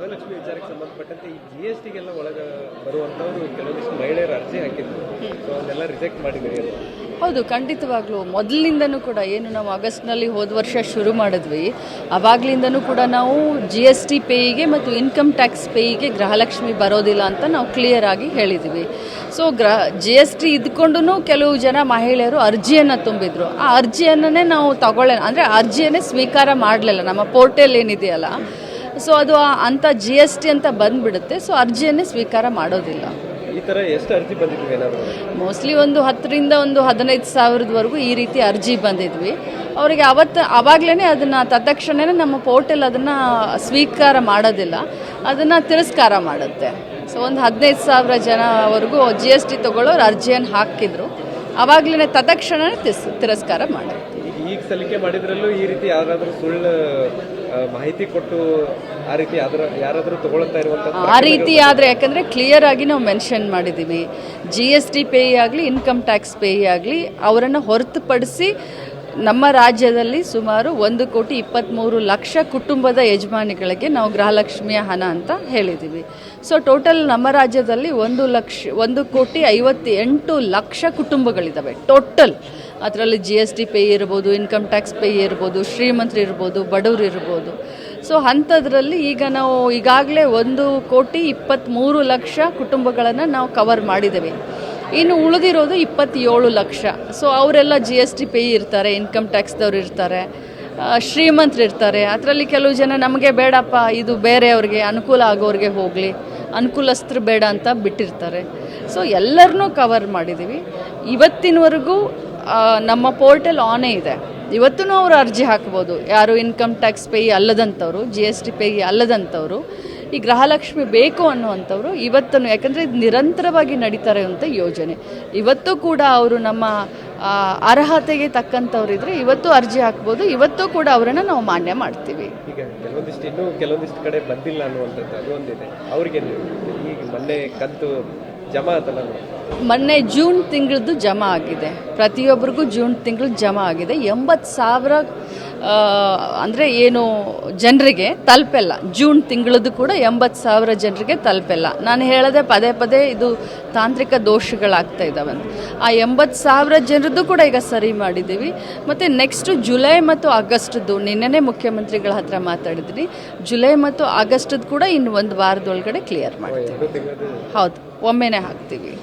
ಗೃಹಲಕ್ಷ್ಮಿ ವಿಚಾರಕ್ಕೆ ಸಂಬಂಧಪಟ್ಟಂತೆ ಈ ಜಿ ಒಳಗೆ ಬರುವಂಥವ್ರು ಕೆಲವೊಂದಿಷ್ಟು ಮಹಿಳೆಯರು ಅರ್ಜಿ ಹಾಕಿದ್ರು. ರಿಜೆಕ್ಟ್ ಹೌದು, ಖಂಡಿತವಾಗ್ಲೂ. ಮೊದಲಿನಿಂದನೂ ಕೂಡ ಏನು ನಾವು ಆಗಸ್ಟ್ನಲ್ಲಿ ಹೋದ ವರ್ಷ ಶುರು ಮಾಡಿದ್ವಿ. ಅವಾಗ್ಲಿಂದನೂ ಕೂಡ ನಾವು ಜಿ ಎಸ್ ಟಿ ಪೇಯಿಗೆ ಮತ್ತು ಇನ್ಕಮ್ ಟ್ಯಾಕ್ಸ್ ಪೇಯಿಗೆ ಗೃಹಲಕ್ಷ್ಮಿ ಬರೋದಿಲ್ಲ ಅಂತ ನಾವು ಕ್ಲಿಯರ್ ಆಗಿ ಹೇಳಿದ್ವಿ. ಸೊ ಗ್ರಹ ಜಿ ಎಸ್ ಟಿ ಇದ್ಕೊಂಡು ಕೆಲವು ಜನ ಮಹಿಳೆಯರು ಅರ್ಜಿಯನ್ನು ತುಂಬಿದ್ರು. ಆ ಅರ್ಜಿಯನ್ನೇ ನಾವು ತಗೊಳ್ಳೋಣ ಅಂದರೆ ಅರ್ಜಿಯನ್ನೇ ಸ್ವೀಕಾರ ಮಾಡಲಿಲ್ಲ. ನಮ್ಮ ಪೋರ್ಟಲ್ ಏನಿದೆಯಲ್ಲ ಸೊ ಅದು ಅಂತ ಜಿ ಎಸ್ ಟಿ ಅಂತ ಬಂದ್ಬಿಡುತ್ತೆ. ಸೊ ಅರ್ಜಿಯನ್ನೇ ಸ್ವೀಕಾರ ಮಾಡೋದಿಲ್ಲ. ಈ ಥರ ಎಷ್ಟು ಅರ್ಜಿ ಬಂದಿದ್ವಿ ಏನಾದ್ರು? ಮೋಸ್ಟ್ಲಿ ಒಂದು ಹತ್ತರಿಂದ ಒಂದು ಹದಿನೈದು ಸಾವಿರದವರೆಗೂ ಈ ರೀತಿ ಅರ್ಜಿ ಬಂದಿದ್ವಿ. ಅವರಿಗೆ ಅವತ್ತು ಆವಾಗಲೇ ಅದನ್ನು ತತ್ಕ್ಷಣವೇ ನಮ್ಮ ಪೋರ್ಟಲ್ ಅದನ್ನು ಸ್ವೀಕಾರ ಮಾಡೋದಿಲ್ಲ. ಅದನ್ನು ತಿರಸ್ಕಾರ ಮಾಡುತ್ತೆ. ಸೊ ಒಂದು ಹದಿನೈದು ಸಾವಿರ ಜನವರೆಗೂ ಜಿ ಎಸ್ ಟಿ ತೊಗೊಳ್ಳೋರು ಅರ್ಜಿಯನ್ನು ಹಾಕಿದ್ರು. ಆವಾಗಲೇ ತತ್ಕ್ಷಣವೇ ತಿಸ್ ತಿರಸ್ಕಾರ ಮಾಡುತ್ತೆ ಈಗ ಸಲಿಕೆ ಮಾಡಿದ್ರಲ್ಲೂ ಈ ರೀತಿ ಯಾರಾದರೂ ಸುಳ್ಳು ಮಾಹಿತಿ ಕೊಟ್ಟು ಆ ರೀತಿ ಯಾರಾದರೂ ತಗೊಳ್ತಾ ಇರುವಂತ ಆ ರೀತಿ ಆದರೆ ಯಾಕಂದರೆ ಕ್ಲಿಯರ್ ಆಗಿ ನಾವು ಮೆನ್ಷನ್ ಮಾಡಿದ್ದೀವಿ ಜಿ ಎಸ್ ಟಿ ಪೇ ಆಗಲಿ ಇನ್ಕಮ್ ಟ್ಯಾಕ್ಸ್ ಪೇ ಆಗಲಿ ಅವರನ್ನು ಹೊರತುಪಡಿಸಿ ನಮ್ಮ ರಾಜ್ಯದಲ್ಲಿ ಸುಮಾರು ಒಂದು ಕೋಟಿ ಇಪ್ಪತ್ತ್ಮೂರು ಲಕ್ಷ ಕುಟುಂಬದ ಯಜಮಾನಿಗಳಿಗೆ ನಾವು ಗೃಹಲಕ್ಷ್ಮಿಯ ಹಣ ಅಂತ ಹೇಳಿದ್ದೀವಿ ಸೊ ಟೋಟಲ್ ನಮ್ಮ ರಾಜ್ಯದಲ್ಲಿ ಒಂದು ಲಕ್ಷ ಒಂದು ಕೋಟಿ ಐವತ್ತೆಂಟು ಲಕ್ಷ ಕುಟುಂಬಗಳಿದ್ದಾವೆ ಟೋಟಲ್ ಅದರಲ್ಲಿ ಜಿ ಎಸ್ ಟಿ ಪೇ ಇರ್ಬೋದು ಇನ್ಕಮ್ ಟ್ಯಾಕ್ಸ್ ಪೇ ಇರ್ಬೋದು, ಶ್ರೀಮಂತರು ಇರ್ಬೋದು, ಬಡವರು ಇರ್ಬೋದು. ಸೊ ಅಂಥದ್ರಲ್ಲಿ ಈಗ ನಾವು ಈಗಾಗಲೇ ಒಂದು ಕೋಟಿ ಇಪ್ಪತ್ತ್ಮೂರು ಲಕ್ಷ ಕುಟುಂಬಗಳನ್ನು ನಾವು ಕವರ್ ಮಾಡಿದ್ದೇವೆ. ಇನ್ನು ಉಳಿದಿರೋದು ಇಪ್ಪತ್ತೇಳು ಲಕ್ಷ. ಸೊ ಅವರೆಲ್ಲ ಜಿ ಎಸ್ ಟಿ ಪೇ ಇರ್ತಾರೆ ಇನ್ಕಮ್ ಟ್ಯಾಕ್ಸ್ದವ್ರು ಇರ್ತಾರೆ ಶ್ರೀಮಂತರು ಇರ್ತಾರೆ. ಅದರಲ್ಲಿ ಕೆಲವು ಜನ ನಮಗೆ ಬೇಡಪ್ಪ, ಇದು ಬೇರೆಯವ್ರಿಗೆ ಅನುಕೂಲ ಆಗೋರಿಗೆ ಹೋಗಲಿ, ಅನುಕೂಲಸ್ಥರು ಬೇಡ ಅಂತ ಬಿಟ್ಟಿರ್ತಾರೆ. ಸೊ ಎಲ್ಲರನ್ನೂ ಕವರ್ ಮಾಡಿದ್ದೀವಿ. ಇವತ್ತಿನವರೆಗೂ ನಮ್ಮ ಪೋರ್ಟಲ್ ಆನೇ ಇದೆ. ಇವತ್ತೂ ಅವರು ಅರ್ಜಿ ಹಾಕ್ಬೋದು. ಯಾರು ಇನ್ಕಮ್ ಟ್ಯಾಕ್ಸ್ ಪೇ ಅಲ್ಲದಂಥವ್ರು ಜಿ ಎಸ್ ಟಿ ಪೇ ಅಲ್ಲದಂಥವ್ರು, ಈ ಗೃಹಲಕ್ಷ್ಮಿ ಬೇಕು ಅನ್ನುವಂಥವ್ರು ಇವತ್ತನ್ನು ಯಾಕಂದರೆ ನಿರಂತರವಾಗಿ ನಡೀತಾರೆ ಅಂತ ಯೋಜನೆ. ಇವತ್ತು ಕೂಡ ಅವರು ನಮ್ಮ ಅರ್ಹತೆಗೆ ತಕ್ಕಂಥವ್ರಿದ್ರೆ ಇವತ್ತು ಅರ್ಜಿ ಹಾಕ್ಬೋದು. ಇವತ್ತು ಕೂಡ ಅವರನ್ನು ನಾವು ಮಾನ್ಯ ಮಾಡ್ತೀವಿ. ಈಗ ಕೆಲವೊಂದಿಷ್ಟು ಇನ್ನೂ ಕೆಲವೊಂದಿಷ್ಟು ಕಡೆ ಬಂದಿಲ್ಲ ಅನ್ನುವಂಥದ್ದು ಅದು ಒಂದಿದೆ. ಅವ್ರಿಗೆ ಮೊನ್ನೆ ಕಂತು ಮೊನ್ನೆ ಜೂನ್ ತಿಂಗಳದ್ದು ಜಮಾ ಆಗಿದೆ. ಪ್ರತಿಯೊಬ್ಬರಿಗೂ ಜೂನ್ ತಿಂಗಳು ಜಮಾ ಆಗಿದೆ. ಎಂಬತ್ತು ಸಾವಿರ ಅಂದರೆ ಏನು ಜನರಿಗೆ ತಲುಪಲ್ಲ, ಜೂನ್ ತಿಂಗಳದ್ದು ಕೂಡ ಎಂಬತ್ತು ಸಾವಿರ ಜನರಿಗೆ ತಲುಪಲ್ಲ. ನಾನು ಹೇಳದೆ ಪದೇ ಪದೇ ಇದು ತಾಂತ್ರಿಕ ದೋಷಗಳಾಗ್ತಾ ಇದ್ದಾವೆ ಅಂತ. ಆ ಎಂಬತ್ತು ಸಾವಿರ ಜನರದ್ದು ಕೂಡ ಈಗ ಸರಿ ಮಾಡಿದ್ದೀವಿ. ಮತ್ತು ನೆಕ್ಸ್ಟು ಜುಲೈ ಮತ್ತು ಆಗಸ್ಟ್ದು ನಿನ್ನೆ ಮುಖ್ಯಮಂತ್ರಿಗಳ ಹತ್ರ ಮಾತಾಡಿದ್ರಿ. ಜುಲೈ ಮತ್ತು ಆಗಸ್ಟ್ದು ಕೂಡ ಇನ್ನು ಒಂದು ವಾರದೊಳಗಡೆ ಕ್ಲಿಯರ್ ಮಾಡ್ತೀವಿ. ಹೌದು, ಒಮ್ಮೆನೇ ಹಾಕ್ತೀವಿ.